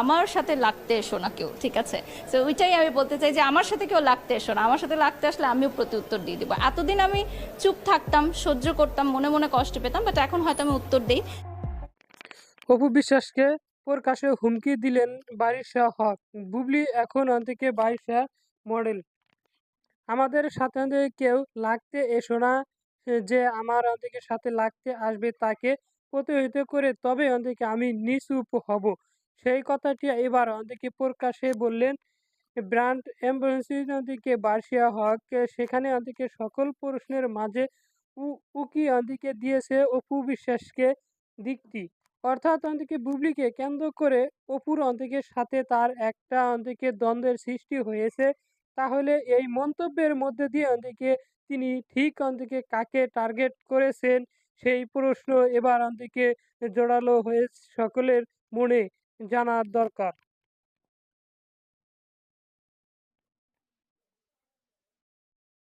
আমার সাথে লাগতে এসো না কেউ, ঠিক আছে? তো ওইটাই আমি বলতে চাই যে আমার সাথে কেউ লাগতে এসো না। আমার সাথে লাগতে আসলে আমিও প্রতি উত্তর দিয়ে দিব। এতদিন আমি চুপ থাকতাম, সহ্য করতাম, মনে মনে কষ্ট পেতাম বাট এখন হয়তো আমি উত্তর দিই। অপু বিশ্বাসকে প্রকাশে হুমকি দিলেন বারিশা হক। বুবলি এখন অন্তিকে বারিশা মডেল। আমাদের সাথে কেউ লাগতে এসো না, যে আমার অন্তিকে সাথে লাগতে আসবে তাকে প্রতিহিত করে, তবে অন্তিকে আমি নিচুপ হব। সেই কথাটি এবার অন্তিকে প্রকাশে বললেন ব্র্যান্ড অ্যাম্বুলেন্সের অন্তিকে বার্ষিয়া হক সেখানে অন্তিকে সকল প্রশ্নের মাঝে উকি অন্তিকে দিয়েছে অপু বিশ্বাসকে দিকটি। অর্থাৎ অন্তিকে বুবলিকে কেন্দ্র করে অপুর অন্তিকের সাথে তার একটা অন্তিকে দ্বন্দ্বের সৃষ্টি হয়েছে। তাহলে এই মন্তব্যের মধ্যে দিয়ে অন্তিকে তিনি ঠিক অন্তিকে কাকে টার্গেট করেছেন সেই প্রশ্ন এবার অন্তিকে জোরালো হয়ে সকলের মনে। জানার দরকার।